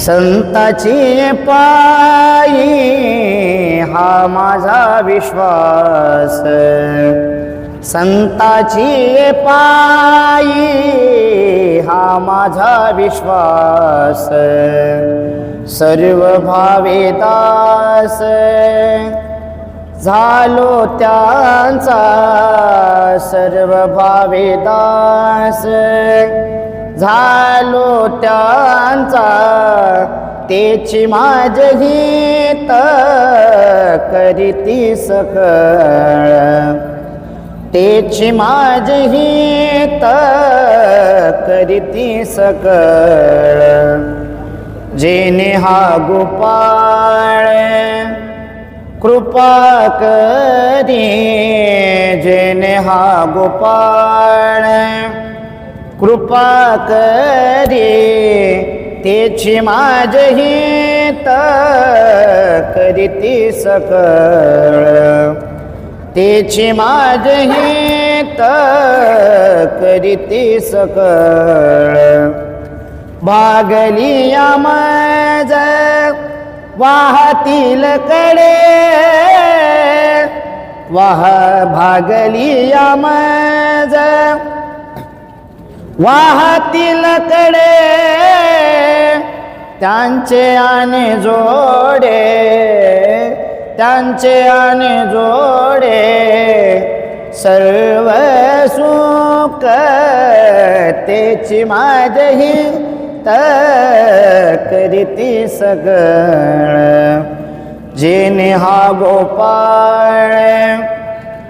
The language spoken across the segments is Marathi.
संताची पायी हा माझा विश्वास. संताची पायी हा माझा विश्वास. सर्व भावे दास झालो त्यांचा. सर्व भावे दास झालो त्यांचा तेची माझी करीती सकळ. तेची माझी करीती सकळ. जेने हा गोपाळ कृपा करी जेने हा गोपाळ कृपा करी तेची माझही करीती सकळ. तेची माझही करीती सकळ. भागली मज वाहतील कडे वाह भागली मज वाहतील कडे त्यांचे आणि जोडे त्यांचे आणि जोडे सर्व सुख तेची माझही करीती सगळ. जेने हा गोपाळ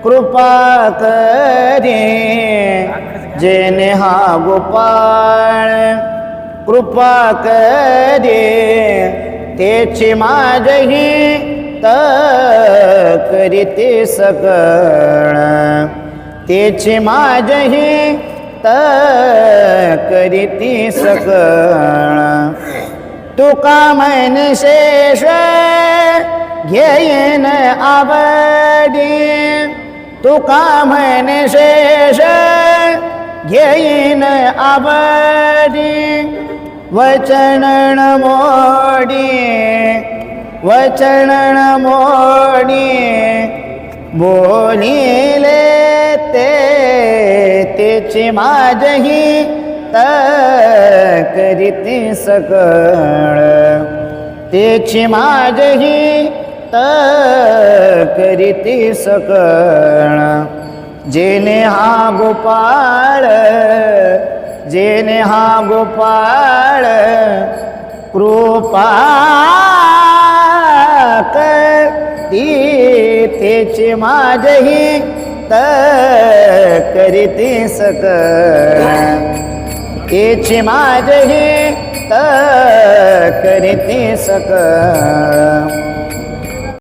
कृपा करी जेने हा गोपाळ कृपा करे तेची माझही करीती सकळ तेची माझही करीती सकळ तुका मन शेष घेईन आवडी तुका मन शेष घेईन आवडी वचन मोडी वचन मोडी बोलिले ते तेची माझही करीती सकळ. तेची माझही करीती सकळ. जेने हा गोपाळ जेने हा गोपाळ कृपा ती तेची माझही करीते सक तेचे माझही करीते सक